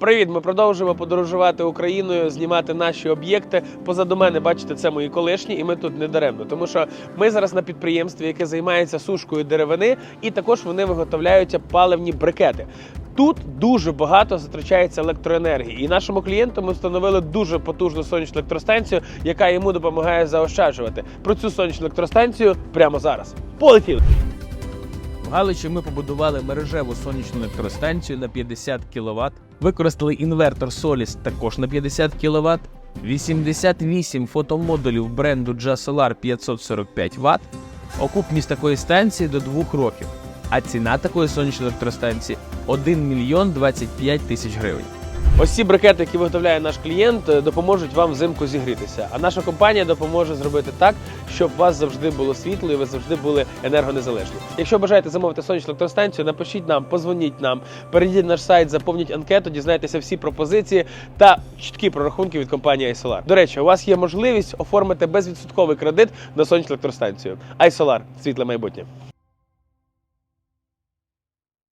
Привіт! Ми продовжуємо подорожувати Україною, знімати наші об'єкти. Позаду мене, бачите, це мої колишні, і ми тут не даремно, тому що ми зараз на підприємстві, яке займається сушкою деревини, і також вони виготовляють паливні брикети. Тут дуже багато затрачається електроенергії, і нашому клієнту ми встановили дуже потужну сонячну електростанцію, яка йому допомагає заощаджувати. Про цю сонячну електростанцію прямо зараз. Полетіли! В Галичі ми побудували мережеву сонячну електростанцію на 50 кВт, використали інвертор Solis також на 50 кВт, 88 фотомодулів бренду JASOLAR 545 Вт, окупність такої станції до 2 років, а ціна такої сонячної електростанції 1 мільйон 25 тисяч гривень. Ось ці брикети, які виготовляє наш клієнт, е, допоможуть вам взимку зігрітися. А наша компанія допоможе зробити так, щоб у вас завжди було світло і ви завжди були енергонезалежні. Якщо бажаєте замовити сонячну електростанцію, напишіть нам, позвоніть нам, перейдіть на наш сайт, заповніть анкету, дізнайтеся всі пропозиції та чіткі прорахунки від компанії iSolar. До речі, у вас є можливість оформити безвідсотковий кредит на сонячну електростанцію. iSolar – світле майбутнє.